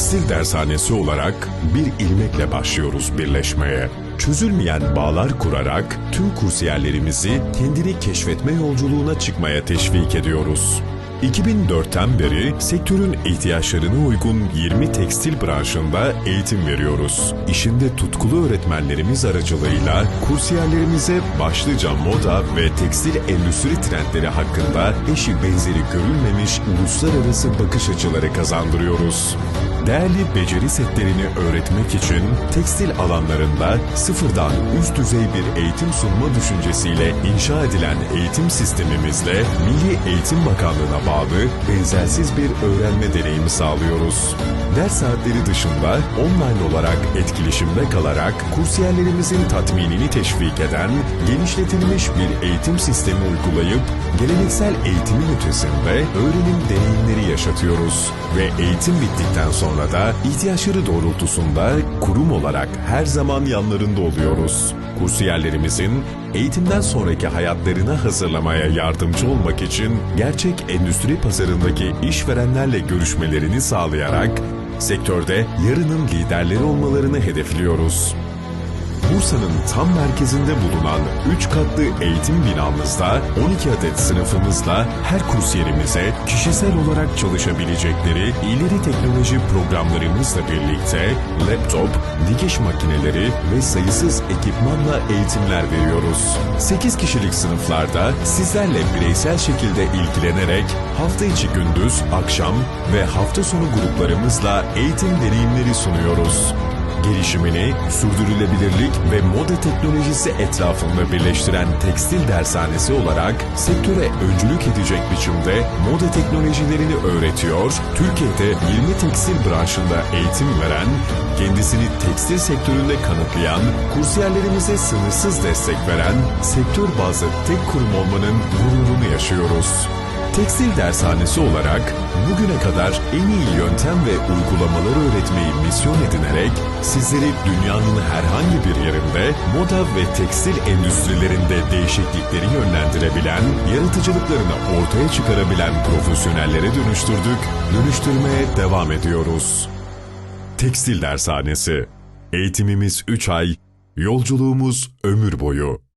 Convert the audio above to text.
Tekstil dershanesi olarak bir ilmekle başlıyoruz birleşmeye. Çözülmeyen bağlar kurarak tüm kursiyerlerimizi kendini keşfetme yolculuğuna çıkmaya teşvik ediyoruz. 2004'ten beri sektörün ihtiyaçlarına uygun 20 tekstil branşında eğitim veriyoruz. İşinde tutkulu öğretmenlerimiz aracılığıyla kursiyerlerimize başlıca moda ve tekstil endüstri trendleri hakkında eşi benzeri görülmemiş uluslararası bakış açıları kazandırıyoruz. Değerli beceri setlerini öğretmek için tekstil alanlarında sıfırdan üst düzey bir eğitim sunma düşüncesiyle inşa edilen eğitim sistemimizle Milli Eğitim Bakanlığı'na bağlı benzersiz bir öğrenme deneyimi sağlıyoruz. Ders saatleri dışında online olarak etkileşimde kalarak kursiyerlerimizin tatminini teşvik eden genişletilmiş bir eğitim sistemi uygulayıp geleneksel eğitimin ötesinde öğrenim deneyimleri yaşatıyoruz ve eğitim bittikten sonra da ihtiyaçları doğrultusunda kurum olarak her zaman yanlarında oluyoruz. Kursiyerlerimizin eğitimden sonraki hayatlarına hazırlamaya yardımcı olmak için gerçek endüstri pazarındaki işverenlerle görüşmelerini sağlayarak sektörde yarının liderleri olmalarını hedefliyoruz. Bursa'nın tam merkezinde bulunan 3 katlı eğitim binamızda 12 adet sınıfımızla her kursiyerimize kişisel olarak çalışabilecekleri ileri teknoloji programlarımızla birlikte laptop, dikiş makineleri ve sayısız ekipmanla eğitimler veriyoruz. 8 kişilik sınıflarda sizlerle bireysel şekilde ilgilenerek hafta içi gündüz, akşam ve hafta sonu gruplarımızla eğitim deneyimleri sunuyoruz gelişimini sürdürülebilirlik ve moda teknolojisi etrafında birleştiren tekstil dershanesi olarak sektöre öncülük edecek biçimde moda teknolojilerini öğretiyor, Türkiye'de 20 tekstil branşında eğitim veren, kendisini tekstil sektöründe kanıtlayan, kursiyerlerimize sınırsız destek veren, sektör bazlı tek kurum olmanın gururunu yaşıyoruz. Tekstil dershanesi olarak bugüne kadar en iyi yöntem ve uygulamaları öğretmeyi misyon edinerek sizleri dünyanın herhangi bir yerinde moda ve tekstil endüstrilerinde değişiklikleri yönlendirebilen, yaratıcılıklarını ortaya çıkarabilen profesyonellere dönüştürdük, dönüştürmeye devam ediyoruz. Tekstil dershanesi. Eğitimimiz 3 ay, yolculuğumuz ömür boyu.